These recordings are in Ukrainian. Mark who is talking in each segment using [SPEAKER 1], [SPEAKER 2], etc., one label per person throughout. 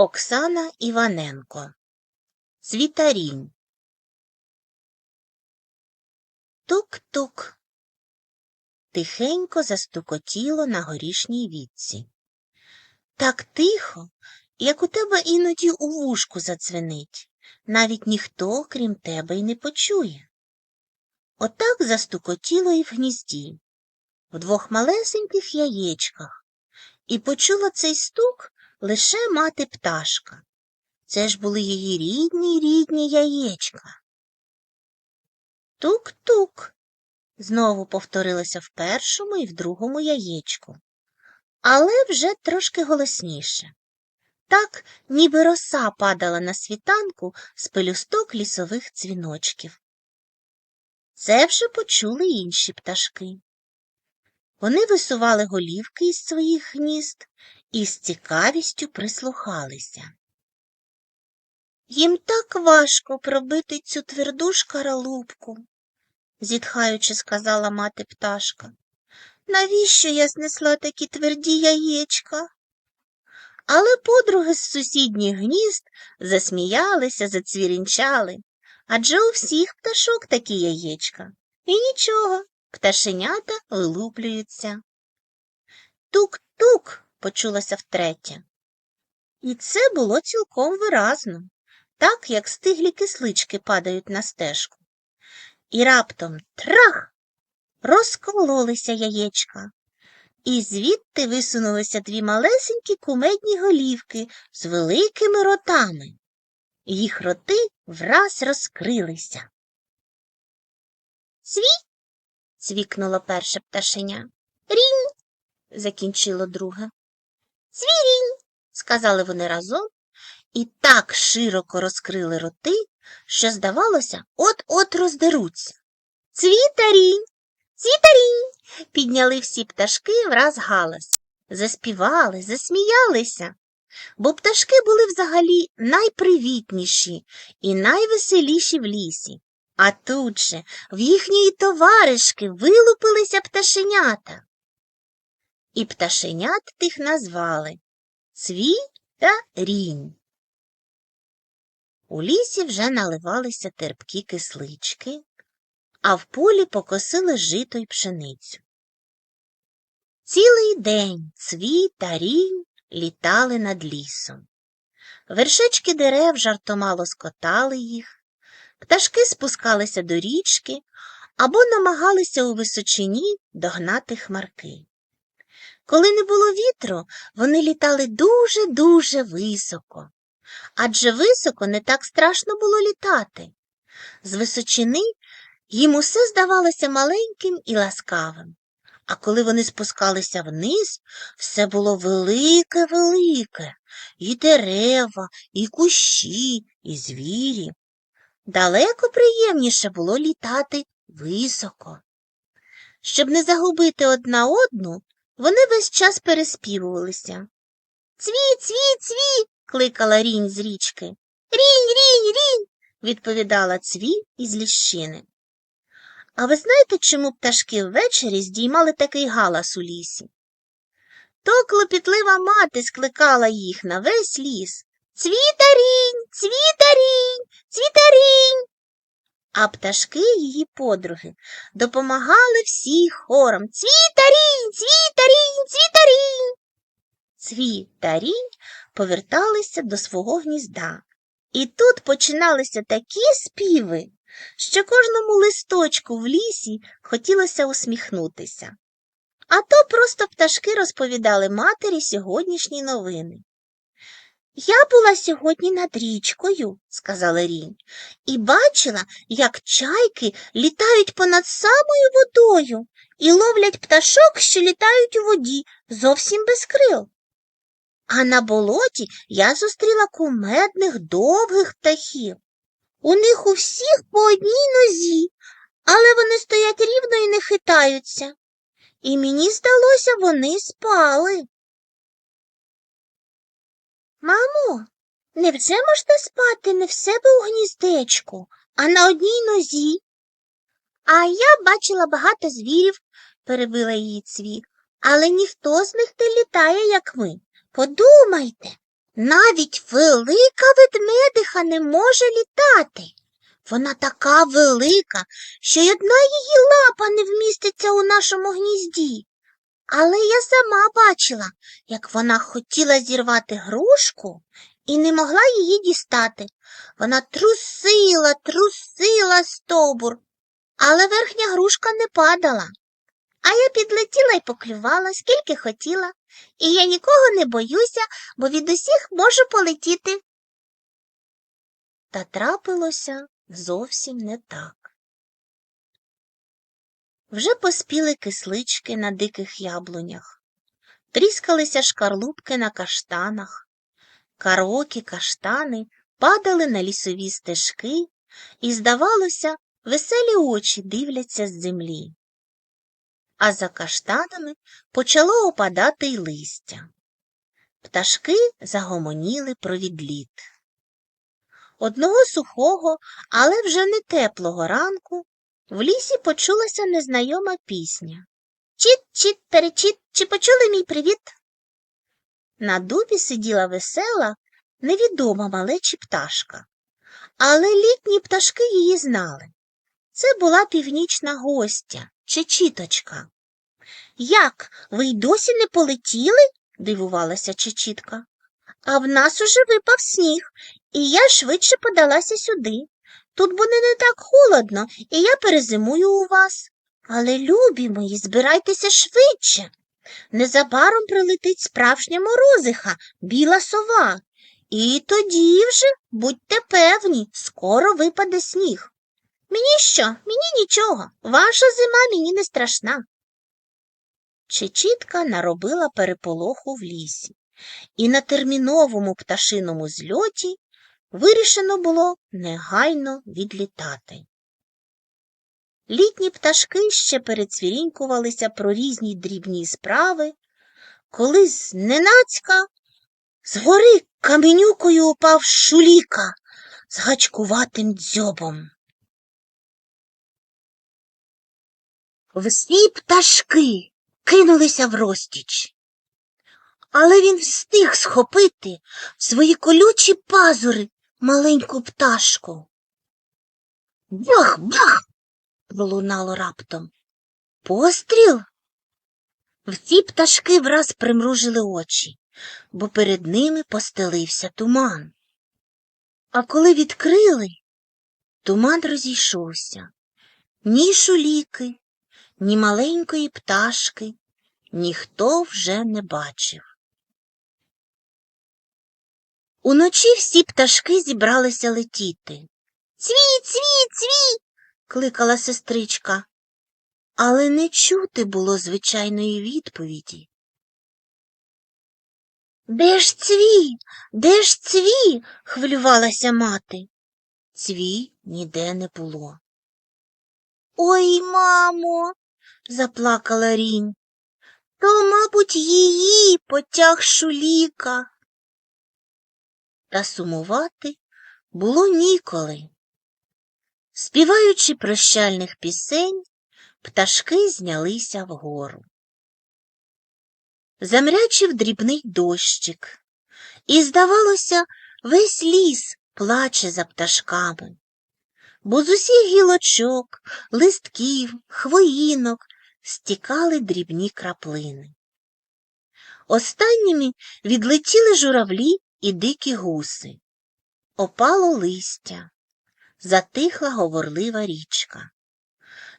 [SPEAKER 1] Оксана Іваненко Цвітарінь Тук-тук. Тихенько застукотіло на горішній вітці. Так тихо, як у тебе іноді у вушку задзвенить, навіть ніхто, крім тебе, й не почує. Отак застукотіло і в гнізді, в двох малесеньких яєчках, і почула цей стук лише мати пташка. Це ж були її рідні рідні яєчка. Тук-тук. Знову повторилося в першому і в другому яєчку, але вже трошки голосніше. Так, ніби роса падала на світанку з пелюсток лісових дзвіночків. Це вже почули інші пташки. Вони висували голівки із своїх гнізд і з цікавістю прислухалися. Їм так важко пробити цю тверду шкаралупку, зітхаючи, сказала мати пташка. Навіщо я знесла такі тверді яєчка? Але подруги з сусідніх гнізд засміялися, зацвірінчали, адже у всіх пташок такі яєчка. І нічого, пташенята вилуплюються. Тук-тук почулося втретє. І це було цілком виразно, так як стиглі кислички падають на стежку. І раптом трах розкололися яєчка, і звідти висунулися дві малесенькі кумедні голівки з великими ротами. Їх роти враз розкрилися. Свій? цвікнуло перше пташеня. Рінь. закінчило друге. Цвірінь, сказали вони разом і так широко розкрили роти, що, здавалося, от-от роздеруться. Цвітарінь, цвітарінь. Підняли всі пташки враз галас, заспівали, засміялися, бо пташки були взагалі найпривітніші і найвеселіші в лісі. А тут же в їхньої товаришки вилупилися пташенята. І пташенят тих назвали Цві та Рінь. У лісі вже наливалися терпкі кислички, а в полі покосили жито й пшеницю. Цілий день цві та рінь літали над лісом. Вершечки дерев жартомало скотали їх, пташки спускалися до річки або намагалися у височині догнати хмарки. Коли не було вітру, вони літали дуже-дуже високо, адже високо не так страшно було літати. З височини їм усе здавалося маленьким і ласкавим, а коли вони спускалися вниз, все було велике-велике, і дерева, і кущі, і звірі. Далеко приємніше було літати високо. Щоб не загубити одна одну, вони весь час переспівувалися. Цві, цві, цві. кликала рінь з річки. Рінь, рінь, рінь, відповідала цві із ліщини. А ви знаєте, чому пташки ввечері здіймали такий галас у лісі? То клопітлива мати скликала їх на весь ліс. Цвітарінь, цвітарінь, цвітарінь. А пташки її подруги допомагали всі хором Цвітарінь, цвітарінь, цвітарінь. Цвітарінь поверталися до свого гнізда. І тут починалися такі співи, що кожному листочку в лісі хотілося усміхнутися. А то просто пташки розповідали матері сьогоднішні новини. Я була сьогодні над річкою, сказала Рінь, і бачила, як чайки літають понад самою водою і ловлять пташок, що літають у воді, зовсім без крил. А на болоті я зустріла кумедних довгих птахів. У них у всіх по одній нозі, але вони стоять рівно і не хитаються. І мені здалося, вони спали. Мамо, невже можна спати не в себе у гніздечку, а на одній нозі? А я бачила багато звірів, перебила її цві, але ніхто з них не літає, як ми. Подумайте, Навіть велика ведмедиха не може літати. Вона така велика, що й одна її лапа не вміститься у нашому гнізді. Але я сама бачила, як вона хотіла зірвати грушку і не могла її дістати. Вона трусила, трусила стовбур, але верхня грушка не падала. А я підлетіла і поклювала, скільки хотіла, і я нікого не боюся, бо від усіх можу полетіти. Та трапилося зовсім не так. Вже поспіли кислички на диких яблунях, тріскалися шкарлупки на каштанах, карокі каштани падали на лісові стежки, і, здавалося, веселі очі дивляться з землі. А за каштанами почало опадати й листя. Пташки загомоніли про відліт. Одного сухого, але вже не теплого ранку в лісі почулася незнайома пісня. Чіт, чіт, перечіт, чи почули мій привіт? На дубі сиділа весела, невідома малечі пташка, але літні пташки її знали. Це була північна гостя, Чечіточка. Як, ви й досі не полетіли? дивувалася Чечітка. А в нас уже випав сніг, і я швидше подалася сюди. Тут буде не так холодно, і я перезимую у вас. Але, любі мої, збирайтеся швидше. Незабаром прилетить справжня морозиха, біла сова. І тоді вже, будьте певні, скоро випаде сніг. Мені що? Мені нічого. Ваша зима мені не страшна. Чечітка наробила переполоху в лісі, і на терміновому пташиному зльоті вирішено було негайно відлітати. Літні пташки ще перецвірінькувалися про різні дрібні справи, коли зненацька згори каменюкою упав шуліка з гачкуватим дзьобом. Всі пташки кинулися в розтіч, але він встиг схопити свої колючі пазури маленьку пташку. Бах, бах! пролунало раптом. Постріл? Всі пташки враз примружили очі, бо перед ними постелився туман. А коли відкрили, туман розійшовся. Ні шуліки, ні маленької пташки ніхто вже не бачив. Уночі всі пташки зібралися летіти. Цві, цві, цві. кликала сестричка, але не чути було звичайної відповіді. Де ж цві? Де ж цві? хвилювалася мати. Цві ніде не було. Ой, мамо, заплакала рінь. То, мабуть, її потяг шуліка. Та сумувати було ніколи. Співаючи прощальних пісень, пташки знялися вгору. Замрячив дрібний дощик, і, здавалося, весь ліс плаче за пташками, бо з усіх гілочок, листків, хвоїнок стікали дрібні краплини. Останніми відлетіли журавлі і дикі гуси. Опало листя, затихла говорлива річка.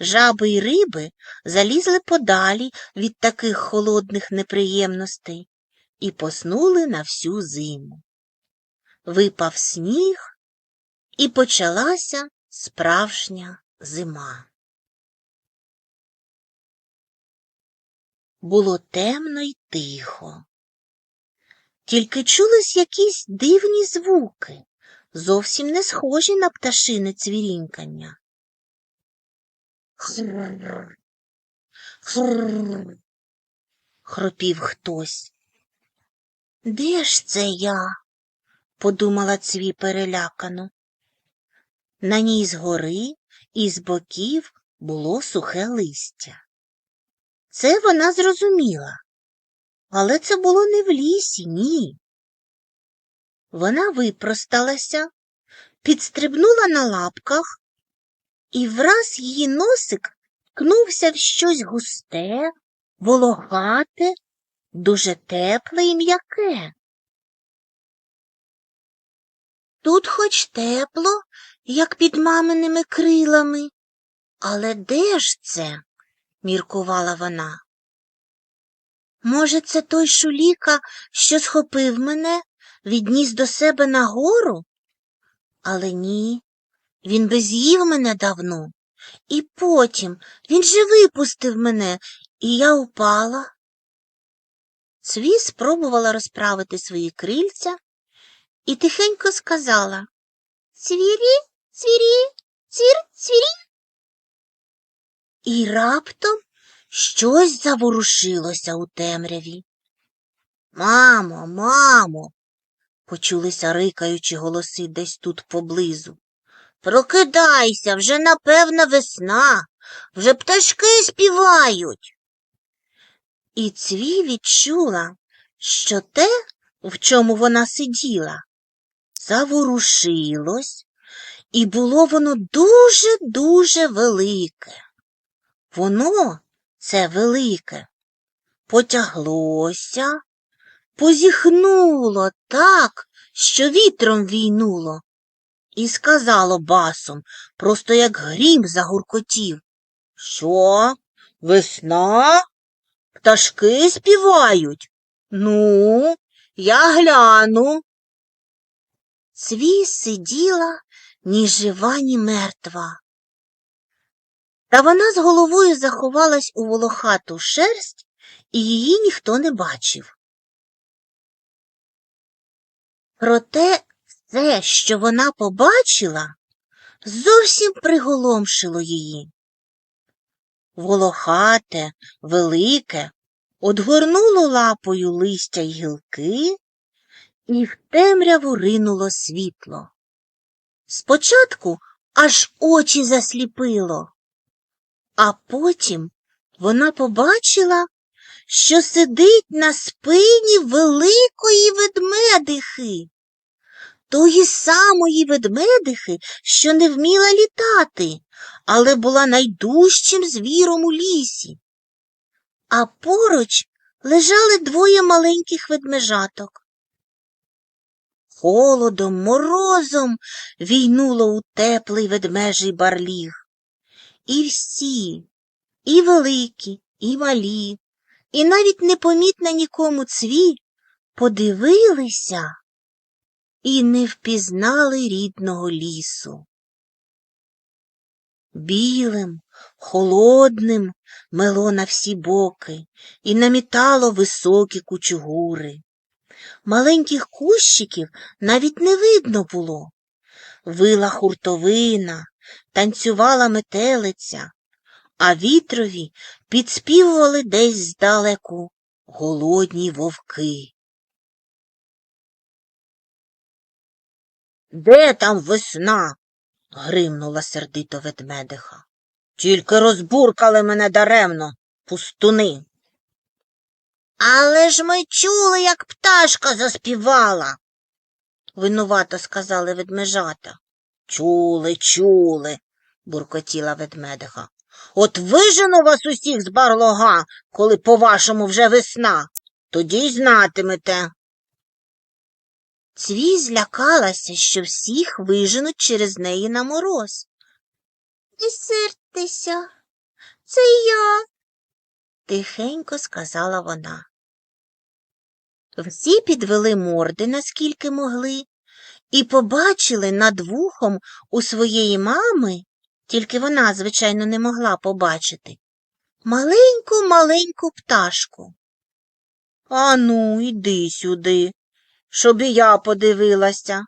[SPEAKER 1] Жаби й риби залізли подалі від таких холодних неприємностей і поснули на всю зиму. Випав сніг, і почалася справжня зима. Було темно й тихо. Тільки чулись якісь дивні звуки, зовсім не схожі на пташине цвірінькання. Хрррр, хрррр, хропів хтось. Де ж це я? подумала цві перелякано. На ній згори і з боків було сухе листя. Це вона зрозуміла. Але це було не в лісі, ні. Вона випросталася, підстрибнула на лапках, і враз її носик ткнувся в щось густе, волохате, дуже тепле і м'яке. Тут хоч тепло, як під маминими крилами, але де ж це? міркувала вона. Може, це той шуліка, що схопив мене, відніс до себе нагору? Але ні, він би з'їв мене давно. І потім він же випустив мене, і я упала. Цві спробувала розправити свої крильця і тихенько сказала Цвірі, цвірі, цвір, цвірі. І раптом щось заворушилося у темряві. Мамо, мамо, почулися рикаючі голоси десь тут поблизу. Прокидайся, вже напевно весна, вже пташки співають. І цві відчула, що те, в чому вона сиділа, заворушилось, і було воно дуже-дуже велике. Воно, це велике, потяглося, позіхнуло так, що вітром війнуло, і сказало басом, просто як грім загуркотів. Що? Весна? Пташки співають? Ну, я гляну. Цві сиділа ні жива, ні мертва. Та вона з головою заховалась у волохату шерсть, і її ніхто не бачив. Проте все, що вона побачила, зовсім приголомшило її. Волохате, велике, одгорнуло лапою листя й гілки, і в темряву ринуло світло. Спочатку аж очі засліпило, а потім вона побачила, що сидить на спині великої ведмедихи, тої самої ведмедихи, що не вміла літати, але була найдужчим звіром у лісі. А поруч лежали двоє маленьких ведмежаток. Холодом, морозом війнуло у теплий ведмежий барліг. І всі, і великі, і малі, і навіть непомітна нікому цві подивилися і не впізнали рідного лісу. Білим, холодним мело на всі боки і намітало високі кучугури. Маленьких кущиків навіть не видно було. Вила хуртовина, танцювала метелиця, а вітрові підспівували десь здалеку голодні вовки. Де там весна? гримнула сердито ведмедиха. Тільки розбуркали мене даремно, пустуни. Але ж ми чули, як пташка заспівала, винувато сказали ведмежата. Чули, чули, буркотіла ведмедиха. От вижену вас усіх з барлога, коли по-вашому вже весна, тоді й знатимете. Цвій злякалася, що всіх виженуть через неї на мороз. Не сердьтеся, це я, тихенько сказала вона. Всі підвели морди, наскільки могли, і побачили над вухом у своєї мами, тільки вона, звичайно, не могла побачити, маленьку маленьку пташку. Ану, йди сюди, щоб і я подивилася,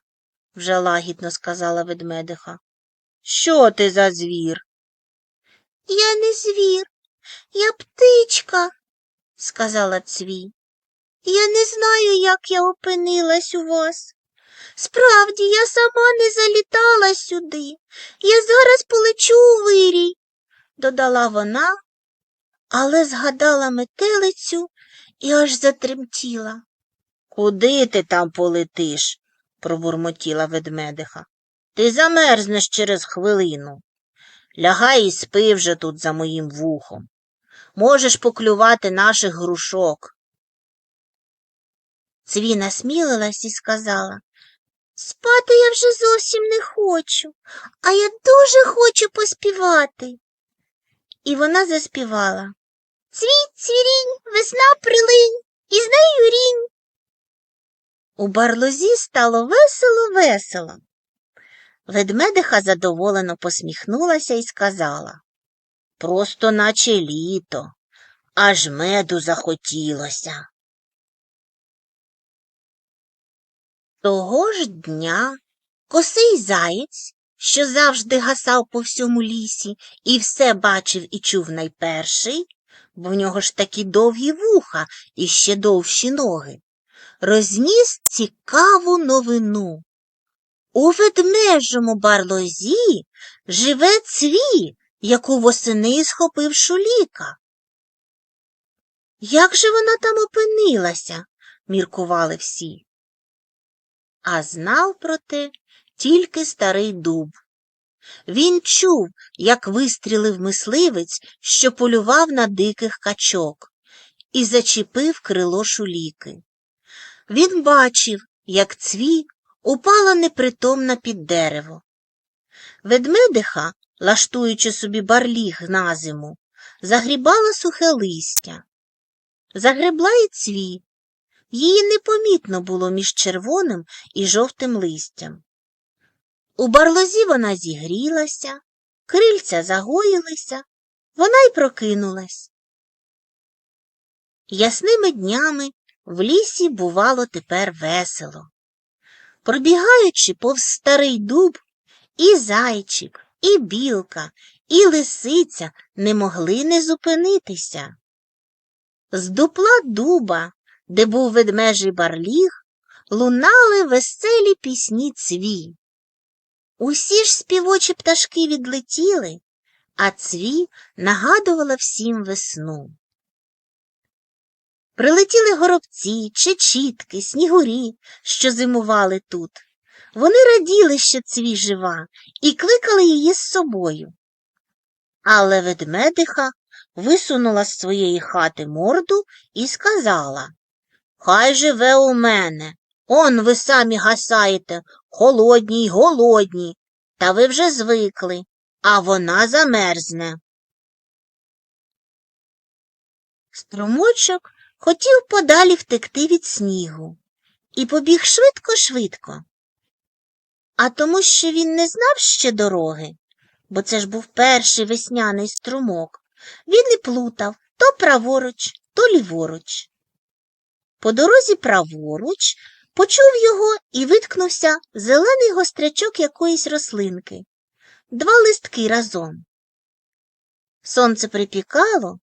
[SPEAKER 1] вже лагідно сказала ведмедиха. Що ти за звір? Я не звір, я птичка, сказала цвій. Я не знаю, як я опинилась у вас. Справді, я сама не залітала сюди. Я зараз полечу у вирій, додала вона, але згадала метелицю і аж затремтіла. Куди ти там полетиш? пробурмотіла ведмедиха. Ти замерзнеш через хвилину. Лягай і спи вже тут за моїм вухом. Можеш поклювати наших грушок. Цві насмілилась і сказала Спати я вже зовсім не хочу, а я дуже хочу поспівати. І вона заспівала Цвіть, цвірінь, весна прилинь, і з нею рінь. У барлозі стало весело-весело. Ведмедиха задоволено посміхнулася і сказала Просто наче літо, аж меду захотілося. Того ж дня косий заєць, що завжди гасав по всьому лісі і все бачив і чув найперший, бо в нього ж такі довгі вуха і ще довші ноги, розніс цікаву новину. У ведмежому барлозі живе цві, яку восени схопив шуліка. Як же вона там опинилася? міркували всі. А знав про те тільки старий дуб. Він чув, як вистрілив мисливець, що полював на диких качок, і зачепив крило шуліки. Він бачив, як цві упала непритомна під дерево. Ведмедиха, лаштуючи собі барліг на зиму, загрібала сухе листя. Загребла і цві. Її непомітно було між червоним і жовтим листям. У барлозі вона зігрілася, крильця загоїлися, вона й прокинулась. Ясними днями в лісі бувало тепер весело. Пробігаючи повз старий дуб, і зайчик, і білка, і лисиця не могли не зупинитися. З дупла дуба, де був ведмежий барліг, лунали веселі пісні цві. Усі ж співочі пташки відлетіли, а цві нагадувала всім весну. Прилетіли горобці, чечітки, снігурі, що зимували тут. Вони раділи, що цві жива, і кликали її з собою. Але ведмедиха висунула з своєї хати морду і сказала Хай живе у мене. Он ви самі гасаєте, холодні й голодні, та ви вже звикли, а вона замерзне. Струмочок хотів подалі втекти від снігу і побіг швидко-швидко. А тому, що він не знав ще дороги, бо це ж був перший весняний струмок, він і плутав то праворуч, то ліворуч. По дорозі праворуч почув його і виткнувся зелений гострячок якоїсь рослинки, два листки разом. Сонце припікало,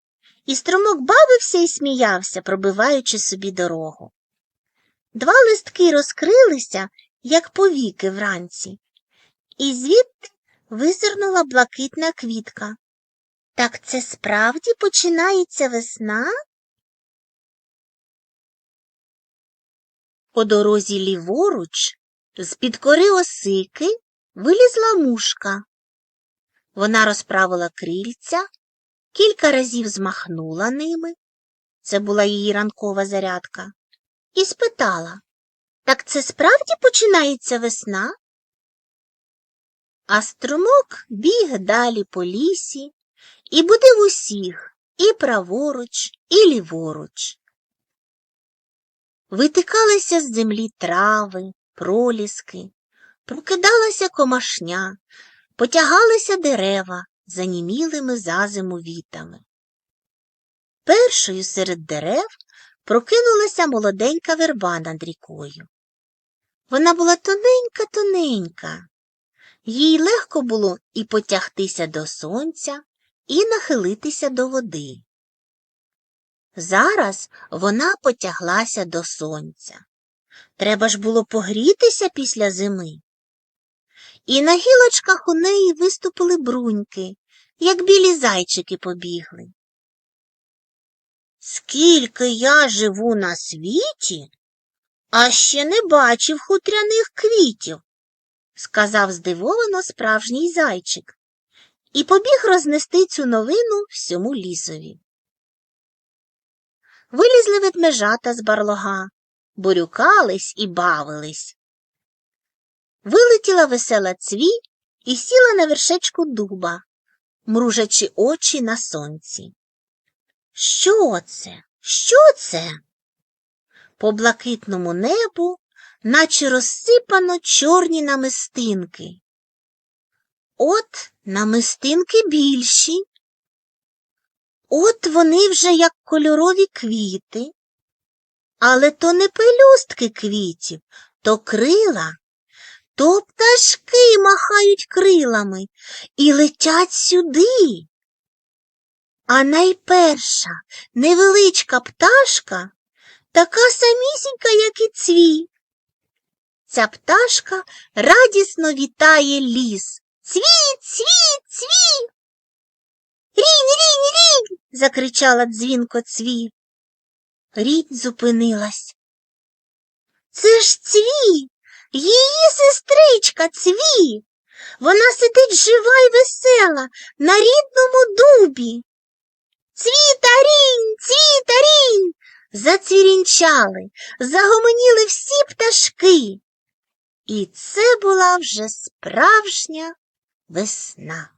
[SPEAKER 1] і струмок бавився і сміявся, пробиваючи собі дорогу. Два листки розкрилися, як повіки вранці, і звідти визирнула блакитна квітка. Так це справді починається весна? По дорозі ліворуч, з-під кори осики, вилізла мушка. Вона розправила крильця, кілька разів змахнула ними це була її ранкова зарядка, і спитала Так це справді починається весна? А струмок біг далі по лісі і будив усіх і праворуч, і ліворуч. Витикалися з землі трави, проліски, прокидалася комашня, потягалися дерева занімілими за зиму вітами. Першою серед дерев прокинулася молоденька верба над рікою. Вона була тоненька-тоненька, їй легко було і потягтися до сонця, і нахилитися до води. Зараз вона потяглася до сонця. Треба ж було погрітися після зими. І на гілочках у неї виступили бруньки, як білі зайчики побігли. Скільки я живу на світі, А ще не бачив хутряних квітів, сказав здивовано справжній зайчик і побіг рознести цю новину всьому лісові. Вилізли ведмежата з барлога, борюкались і бавились. Вилетіла весела цві і сіла на вершечку дуба, мружачи очі на сонці. Що це? Що це? По блакитному небу, наче розсипано чорні намистинки. От намистинки більші. От вони вже як кольорові квіти. Але то не пелюстки квітів, то крила, то пташки махають крилами і летять сюди. А найперша невеличка пташка така самісінька, як і цві. Ця пташка радісно вітає ліс. Цві, цві, цві. Рінь, рінь, рінь. закричала дзвінко цві. Рінь зупинилась. Це ж цві, її сестричка цві. Вона сидить жива й весела на рідному дубі. Цвітарінь, цвітарінь. Зацвірінчали, загомоніли всі пташки. І це була вже справжня весна.